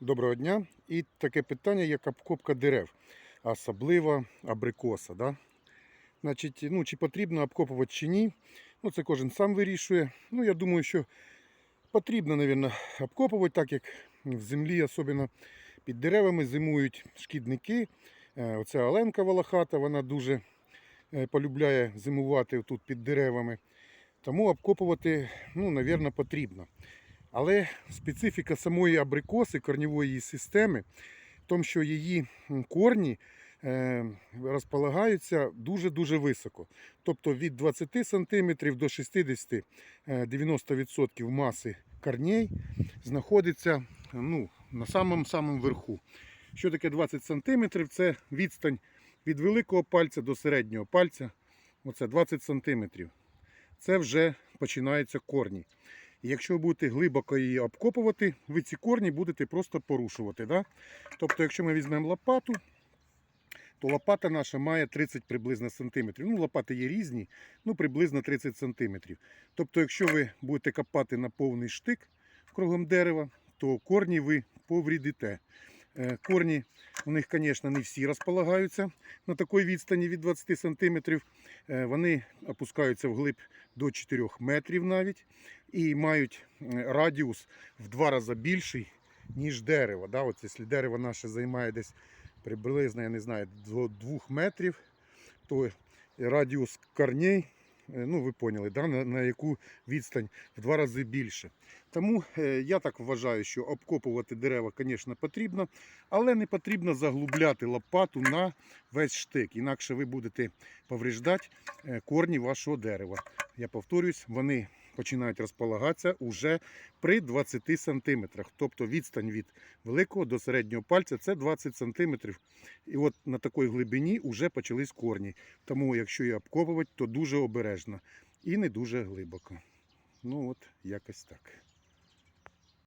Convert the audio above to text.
Доброго дня. І таке питання, як обкопка дерев, особливо абрикоса. Да? Значить, ну, чи потрібно обкопувати чи ні, ну, це кожен сам вирішує. Ну, я думаю, що потрібно, мабуть, обкопувати, так як в землі, особливо під деревами, зимують шкідники. Е, Оця оленка волохата, вона дуже е, полюбляє зимувати тут під деревами. Тому обкопувати, ну, мабуть, потрібно. Але специфіка самої абрикоси, корньової її системи, в тому, що її корні е, розполагаються дуже-дуже високо. Тобто від 20 см до 60-90% е, 90% маси корней знаходиться ну, на самому-самому верху. Що таке 20 см? Це відстань від великого пальця до середнього пальця. Оце 20 см. Це вже починаються корні. Якщо ви будете глибоко її обкопувати, ви ці корні будете просто порушувати. Да? Тобто, якщо ми візьмемо лопату, то лопата наша має 30 приблизно сантиметрів. Ну, лопати є різні, ну приблизно 30 сантиметрів. Тобто, якщо ви будете копати на повний штик кругом дерева, то корні ви поврідите. Е, Корні у них, звісно, не всі розполагаються на такій відстані від 20 сантиметрів. Е, Вони опускаються вглиб до 4 метрів навіть і мають е, радіус в два рази більший, ніж дерево. Да? От якщо дерево наше займає десь приблизно, я не знаю, до 2 метрів, то радіус корней, ну ви поняли, да? на, на яку відстань в два рази більше. Тому е, я так вважаю, що обкопувати дерева, звісно, потрібно, але не потрібно заглубляти лопату на весь штик. Інакше ви будете повреждати е, корні вашого дерева. Я повторюсь, вони починають розполагатися уже при 20 см. Тобто відстань від великого до середнього пальця це 20 см. І от на такій глибині вже почались корні. Тому, якщо її обкопувати, то дуже обережно і не дуже глибоко. Ну от, якось так.